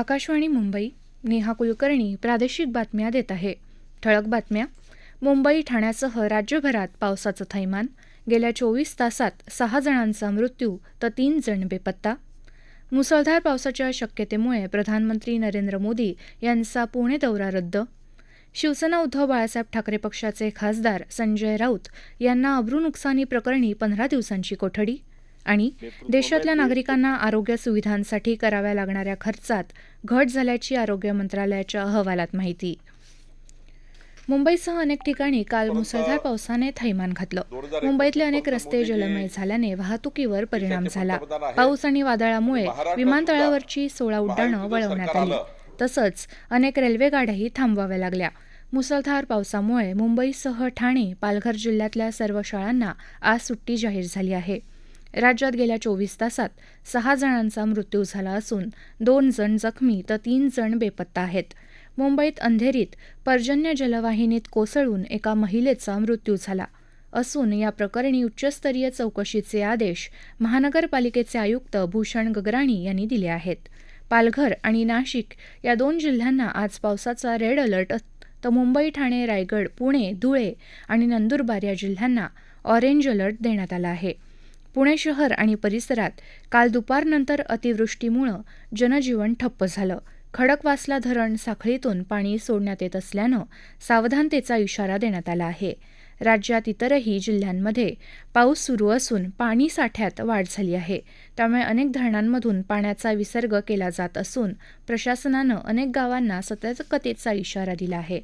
आकाशवाणी मुंबई नेहा कुलकर्णी प्रादेशिक बातम्या देत आहे. ठळक बातम्या. मुंबई ठाण्यासह राज्यभरात पावसाचं थैमान. गेल्या चोवीस तासात सहा जणांचा मृत्यू तर तीन जण बेपत्ता. मुसळधार पावसाच्या शक्यतेमुळे प्रधानमंत्री नरेंद्र मोदी यांचा पुणे दौरा रद्द. शिवसेना उद्धव बाळासाहेब ठाकरे पक्षाचे खासदार संजय राऊत यांना अब्रू नुकसानी प्रकरणी पंधरा दिवसांची कोठडी. आणि देशातल्या नागरिकांना आरोग्य सुविधांसाठी कराव्या लागणाऱ्या खर्चात घट झाल्याची आरोग्य मंत्रालयाच्या अहवालात माहिती. मुंबईसह अनेक ठिकाणी काल मुसळधार पावसाने थैमान घातलं. मुंबईतले अनेक रस्ते जलमय झाल्याने वाहतुकीवर परिणाम झाला. पाऊस आणि वादळामुळे विमानतळावरची सोळा उड्डाणं वळवण्यात आली. तसंच अनेक रेल्वे गाड्याही थांबवाव्या लागल्या. मुसळधार पावसामुळे मुंबईसह ठाणे पालघर जिल्ह्यातल्या सर्व शाळांना आज सुट्टी जाहीर झाली आहे. राज्यात गेल्या चोवीस तासात सहा जणांचा मृत्यू झाला असून दोन जण जखमी तर तीन जण बेपत्ता आहेत. मुंबईत अंधेरीत पर्जन्य जलवाहिनीत कोसळून एका महिलेचा मृत्यू झाला असून या प्रकरणी उच्चस्तरीय चौकशीचे आदेश महानगरपालिकेचे आयुक्त भूषण गगराणी यांनी दिले आहेत. पालघर आणि नाशिक या दोन जिल्ह्यांना आज पावसाचा रेड अलर्ट तर मुंबई ठाणे रायगड पुणे धुळे आणि नंदुरबार या जिल्ह्यांना ऑरेंज अलर्ट देण्यात आला आहे. पुणे शहर आणि परिसरात काल दुपारनंतर अतिवृष्टीमुळं जनजीवन ठप्प झालं. खडकवासला धरण साखळीतून पाणी सोडण्यात येत असल्यानं सावधानतेचा इशारा देण्यात आला आहे. राज्यात इतरही जिल्ह्यांमध्ये पाऊस सुरू असून पाणी साठ्यात वाढ झाली आहे. त्यामुळे अनेक धरणांमधून पाण्याचा विसर्ग केला जात असून प्रशासनानं अनेक गावांना सतर्कतेचा इशारा दिला आहे.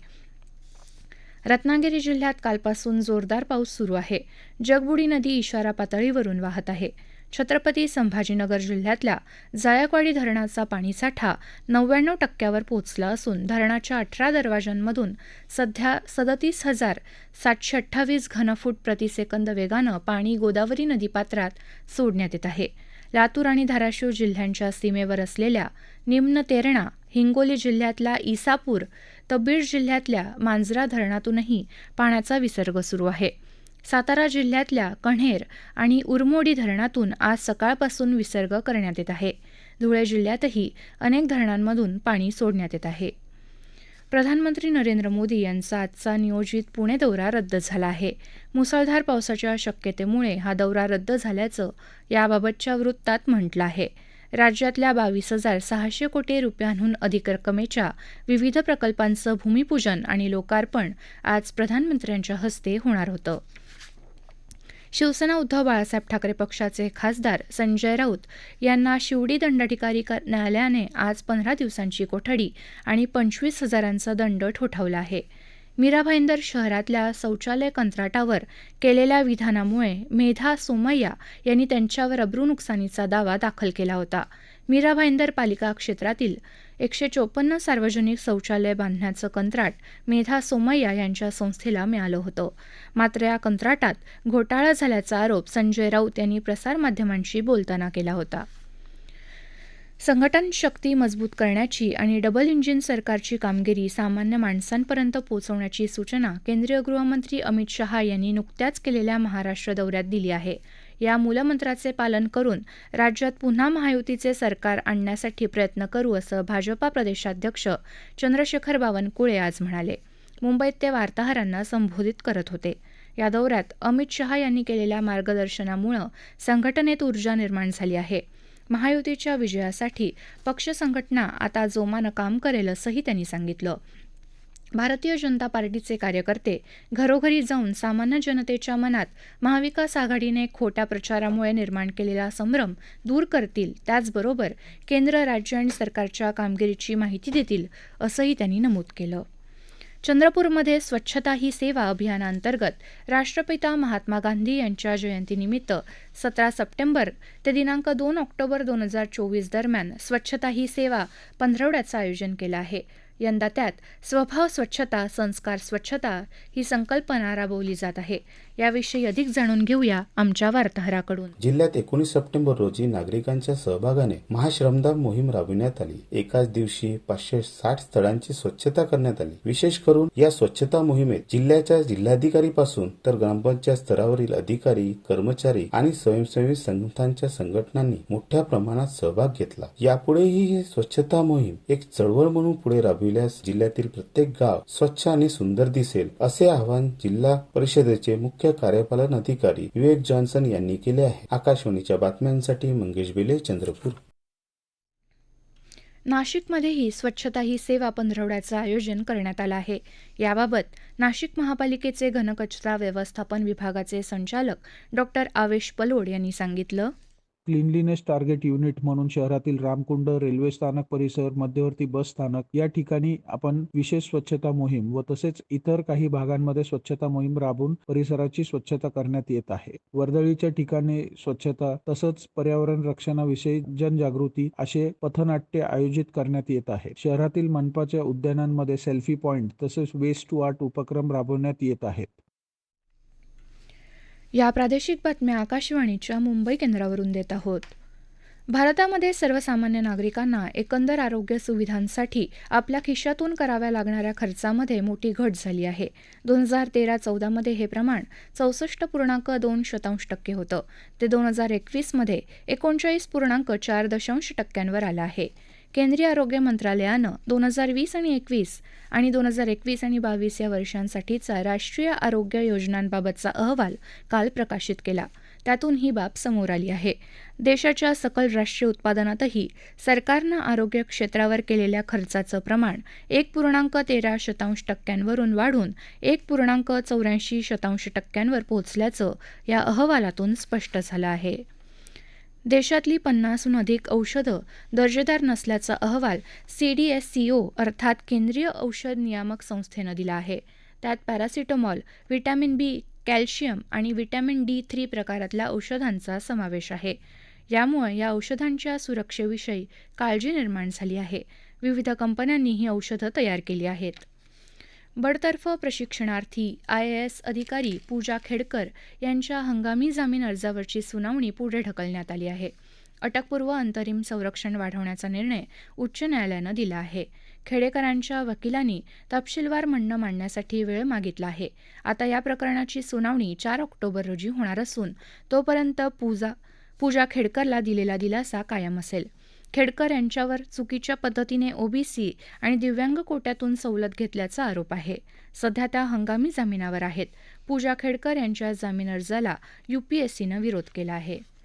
रत्नागिरी जिल्ह्यात कालपासून जोरदार पाऊस सुरू आहे. जगबुडी नदी इशारा पातळीवरून वाहत आहे. छत्रपती संभाजीनगर जिल्ह्यातल्या जायकवाडी धरणाचा पाणीसाठा नव्याण्णव टक्क्यावर पोहोचला असून धरणाच्या अठरा दरवाजांमधून सध्या सदतीस हजार सातशे अठ्ठावीस घनफूट प्रतिसेकंद वेगानं पाणी गोदावरी नदीपात्रात सोडण्यात येत आहे. लातूर आणि धाराशिव जिल्ह्यांच्या सीमेवर असलेल्या निम्न तेरणा हिंगोली जिल्ह्यातला इसापूर तर बीड जिल्ह्यातल्या मांजरा धरणातूनही पाण्याचा विसर्ग सुरू आहे. सातारा जिल्ह्यातल्या कण्हेर आणि उरमोडी धरणातून आज सकाळपासून विसर्ग करण्यात येत आहे. धुळे जिल्ह्यातही अनेक धरणांमधून पाणी सोडण्यात येत आहे. प्रधानमंत्री नरेंद्र मोदी यांचा आजचा नियोजित पुणे दौरा रद्द झाला आहे. मुसळधार पावसाच्या शक्यतेमुळे हा दौरा रद्द झाल्याचं याबाबतच्या वृत्तात म्हटलं आहे. राज्यातल्या बावीस हजार सहाशे कोटी रुपयांहून अधिक रकमेच्या विविध प्रकल्पांचं भूमिपूजन आणि लोकार्पण आज प्रधानमंत्र्यांच्या हस्ते होणार होतं. शिवसेना उद्धव बाळासाहेब ठाकरे पक्षाचे खासदार संजय राऊत यांना शिवडी दंडाधिकारी न्यायालयाने आज पंधरा दिवसांची कोठडी आणि पंचवीस हजारांचा दंड ठोठावला आहे. मीरा भाईंदर शहरातल्या शौचालय कंत्राटावर केलेल्या विधानामुळे मेधा सोमय्या यांनी त्यांच्यावर अब्रू नुकसानीचा दावा दाखल केला होता. मीरा भाईंदर पालिका क्षेत्रातील एकशे चोपन्न सार्वजनिक शौचालय बांधण्याचं कंत्राट मेधा सोमय्या यांच्या संस्थेला मिळालं होतं. मात्र या कंत्राटात घोटाळा झाल्याचा आरोप संजय राऊत यांनी प्रसारमाध्यमांशी बोलताना केला होता. संघटन शक्ती मजबूत करण्याची आणि डबल इंजिन सरकारची कामगिरी सामान्य माणसांपर्यंत पोहोचवण्याची सूचना केंद्रीय गृहमंत्री अमित शहा यांनी नुकत्याच केलेल्या महाराष्ट्र दौऱ्यात दिली आहे. या मूलमंत्राचे पालन करून राज्यात पुन्हा महायुतीचे सरकार आणण्यासाठी प्रयत्न करू असं भाजपा प्रदेशाध्यक्ष चंद्रशेखर बावनकुळे आज म्हणाले. मुंबईत ते वार्ताहरांना संबोधित करत होते. या दौऱ्यात अमित शहा यांनी केलेल्या मार्गदर्शनामुळं संघटनेत ऊर्जा निर्माण झाली आहे. महायुतीच्या विजयासाठी पक्ष संघटना आता जोमानं काम करेल असंही त्यांनी सांगितलं. भारतीय जनता पार्टीचे कार्यकर्ते घरोघरी जाऊन सामान्य जनतेच्या मनात महाविकास आघाडीने खोट्या प्रचारामुळे निर्माण केलेला संभ्रम दूर करतील त्याचबरोबर केंद्र राज्य आणि सरकारच्या कामगिरीची माहिती देतील असंही त्यांनी नमूद केलं. चंद्रपूरमध्ये स्वच्छता ही सेवा अभियानांतर्गत राष्ट्रपिता महात्मा गांधी यांच्या जयंतीनिमित्त सतरा सप्टेंबर ते दिनांक दोन ऑक्टोबर दोन हजार चोवीस दरम्यान स्वच्छता ही सेवा पंधरवड्याचं आयोजन केलं आहे. यंदा त्यात स्वभाव स्वच्छता संस्कार स्वच्छता ही संकल्पना राबवली जात आहे. याविषयी अधिक जाणून घेऊया आमच्या वार्ताहराकडून. जिल्ह्यात एकोणीस सप्टेंबर रोजी नागरिकांच्या सहभागाने महाश्रमदान मोहीम राबविण्यात आली. एकाच दिवशी पाचशे साठ स्थळांची स्वच्छता करण्यात आली. विशेष करून या स्वच्छता मोहिमेत जिल्ह्याच्या जिल्हाधिकारी पासून तर ग्रामपंचायत स्तरावरील अधिकारी कर्मचारी आणि स्वयंसेवी संस्थांच्या संघटनांनी मोठ्या प्रमाणात सहभाग घेतला. यापुढेही ही स्वच्छता मोहीम एक चळवळ म्हणून पुढे राबविल्यास जिल्ह्यातील प्रत्येक गाव स्वच्छ आणि सुंदर दिसेल असे आवाहन जिल्हा परिषदेचे मुख्य कार्यपालन अधिकारी विवेक जॉन्सन यांनी केले आहे. आकाशवाणीच्या बातम्यांसाठी मंगेश बेले चंद्रपूर. नाशिकमध्येही स्वच्छता ही सेवा पंधरवड्याचं आयोजन करण्यात आलं आहे. याबाबत नाशिक महापालिकेचे घनकचरा व्यवस्थापन विभागाचे संचालक डॉक्टर आवेश पलोड यांनी सांगितलं. क्लिनलीनेस टार्गेट युनिट म्हणून शहरातील रामकुंड रेल्वे स्थानक परिसर मध्यवर्ती बस स्थानक या ठिकाणी आपण विशेष स्वच्छता मोहीम व तसेच इतर काही भागांमध्ये स्वच्छता मोहीम राबवून परिसराची स्वच्छता करण्यात येत आहे. वर्दळीच्या ठिकाणी स्वच्छता तसंच पर्यावरण रक्षणाविषयी जनजागृती असे पथनाट्य आयोजित करण्यात येत आहे. शहरातील मनपाच्या उद्यानांमध्ये सेल्फी पॉइंट तसेच वेस्ट टू आर्ट उपक्रम राबवण्यात येत आहेत. या प्रादेशिक बातम्या आकाशवाणीच्या मुंबई केंद्रावरून देत आहोत. भारतामध्ये सर्वसामान्य नागरिकांना एकंदर आरोग्य सुविधांसाठी आपल्या खिशातून कराव्या लागणाऱ्या खर्चामध्ये मोठी घट झाली आहे. दोन हजार तेरा चौदामध्ये हे प्रमाण चौसष्ट पूर्णांक दोन शतांश टक्के होतं. ते दोन हजार एकवीसमध्ये एकोणचाळीस पूर्णांक चार दशांश टक्क्यांवर आलं आहे. केंद्रीय आरोग्य मंत्रालयानं दोन हजार वीस आणि एकवीस आणि दोन हजार एकवीस आणि बावीस या वर्षांसाठीचा राष्ट्रीय आरोग्य योजनांबाबतचा अहवाल काल प्रकाशित केला. त्यातून ही बाब समोर आली आहे. देशाच्या सकल राष्ट्रीय उत्पादनातही सरकारनं आरोग्य क्षेत्रावर केलेल्या खर्चाचं प्रमाण एक पूर्णांक तेरा शतांश टक्क्यांवरून वाढून एक पूर्णांक चौऱ्याऐंशी शतांश टक्क्यांवर पोहोचल्याचं या अहवालातून स्पष्ट झालं आहे. देशातली पन्नासहून अधिक औषधं दर्जेदार नसल्याचा अहवाल सीडीएससीओ अर्थात केंद्रीय औषध नियामक संस्थेनं दिला आहे. त्यात पॅरासिटोमॉल व्हिटॅमिन बी कॅल्शियम आणि व्हिटॅमिन डी थ्री प्रकारातल्या औषधांचा समावेश आहे. यामुळे या औषधांच्या सुरक्षेविषयी काळजी निर्माण झाली आहे. विविध कंपन्यांनी ही औषधं तयार केली आहेत. बडतर्फ प्रशिक्षणार्थी आय ए एस अधिकारी पूजा खेडकर यांच्या हंगामी जामीन अर्जावरची सुनावणी पुढे ढकलण्यात आली आहे. अटकपूर्व अंतरिम संरक्षण वाढवण्याचा निर्णय उच्च न्यायालयानं दिला आहे. खेडेकरांच्या वकिलांनी तपशीलवार म्हणणं मांडण्यासाठी वेळ मागितला आहे. आता या प्रकरणाची सुनावणी चार ऑक्टोबर रोजी होणार असून तोपर्यंत पूजा पूजा खेडकरला दिलेला दिलासा कायम असेल. खेडकर यांच्यावर चुकीच्या पद्धतीने ओबीसी आणि दिव्यांग कोट्यातून सवलत घेतल्याचा आरोप आहे. सध्या त्या हंगामी जामिनावर आहेत. पूजा खेडकर यांच्या जामीन अर्जाला यूपीएससीनं विरोध केला आहे.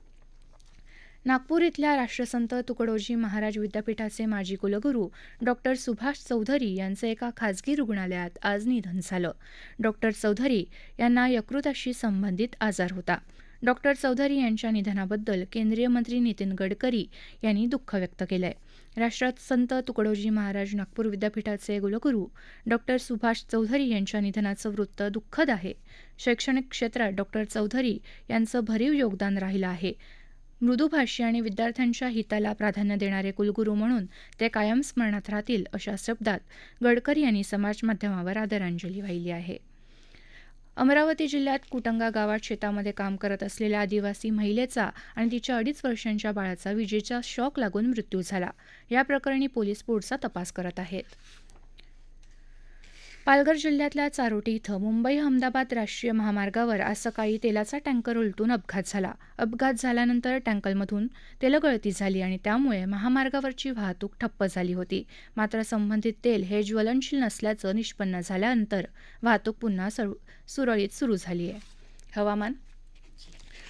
नागपूर इथल्या राष्ट्रसंत तुकडोजी महाराज विद्यापीठाचे माजी कुलगुरू डॉक्टर सुभाष चौधरी यांचं एका खाजगी रुग्णालयात आज निधन झालं. डॉक्टर चौधरी यांना यकृताशी संबंधित आजार होता. डॉक्टर चौधरी यांच्या निधनाबद्दल केंद्रीय मंत्री नितीन गडकरी यांनी दुःख व्यक्त केलं आहे राष्ट्रात संत तुकडोजी महाराज नागपूर विद्यापीठाचे कुलगुरू डॉक्टर सुभाष चौधरी यांच्या निधनाचं वृत्त दुःखद आहे. शैक्षणिक क्षेत्रात डॉक्टर चौधरी यांचं भरीव योगदान राहिलं आहे. मृदुभाषी आणि विद्यार्थ्यांच्या हिताला प्राधान्य देणारे कुलगुरू म्हणून ते कायम स्मरणात राहतील अशा शब्दात गडकरी यांनी समाजमाध्यमावर आदरांजली वाहिली आहे. अमरावती जिल्ह्यात कुटंगा गावात शेतामध्ये काम करत असलेल्या आदिवासी महिलेचा आणि तिच्या अडीच वर्षांच्या बाळाचा विजेचा शॉक लागून मृत्यू झाला. या प्रकरणी पोलीस पुढचा तपास करत आहेत. पालघर जिल्ह्यातल्या चारोटी इथं मुंबई अहमदाबाद राष्ट्रीय महामार्गावर आज सकाळी तेलाचा टँकर उलटून अपघात झाला. अपघात झाल्यानंतर टँकरमधून तेलगळती झाली आणि त्यामुळे महामार्गावरची वाहतूक ठप्प झाली होती. मात्र संबंधित तेल हे ज्वलनशील नसल्याचं निष्पन्न झाल्यानंतर वाहतूक पुन्हा सुरळीत सुरू झाली आहे हवामान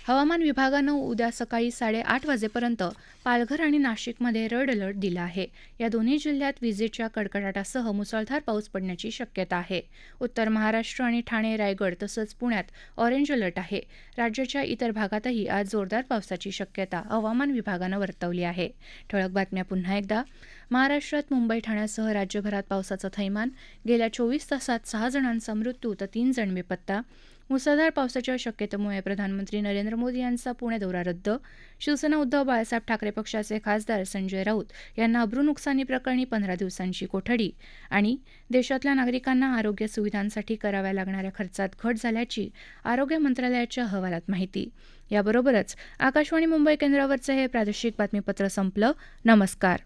हवामान विभागानं उद्या सकाळी साडेआठ वाजेपर्यंत पालघर आणि नाशिकमध्ये रेड अलर्ट दिला आहे. या दोन्ही जिल्ह्यात विजेच्या कडकडाटासह मुसळधार पाऊस पडण्याची शक्यता आहे. उत्तर महाराष्ट्र आणि ठाणे रायगड तसंच पुण्यात ऑरेंज अलर्ट आहे. राज्याच्या इतर भागातही आज जोरदार पावसाची शक्यता हवामान विभागानं वर्तवली आहे. ठळक बातम्या पुन्हा एकदा. महाराष्ट्रात मुंबई ठाण्यासह राज्यभरात पावसाचं थैमान. गेल्या चोवीस तासात सहा जणांचा मृत्यू तर तीन जण बेपत्ता. मुसळधार पावसाच्या शक्यतेमुळे प्रधानमंत्री नरेंद्र मोदी यांचा पुणे दौरा रद्द. शिवसेना उद्धव बाळासाहेब ठाकरे पक्षाचे खासदार संजय राऊत यांना अब्रू नुकसानी प्रकरणी पंधरा दिवसांची कोठडी आणि देशातल्या नागरिकांना आरोग्य सुविधांसाठी कराव्या लागणाऱ्या खर्चात घट झाल्याची आरोग्य मंत्रालयाच्या अहवालात माहिती. याबरोबरच आकाशवाणी मुंबई केंद्रावरचं हे प्रादेशिक बातमीपत्र संपलं. नमस्कार.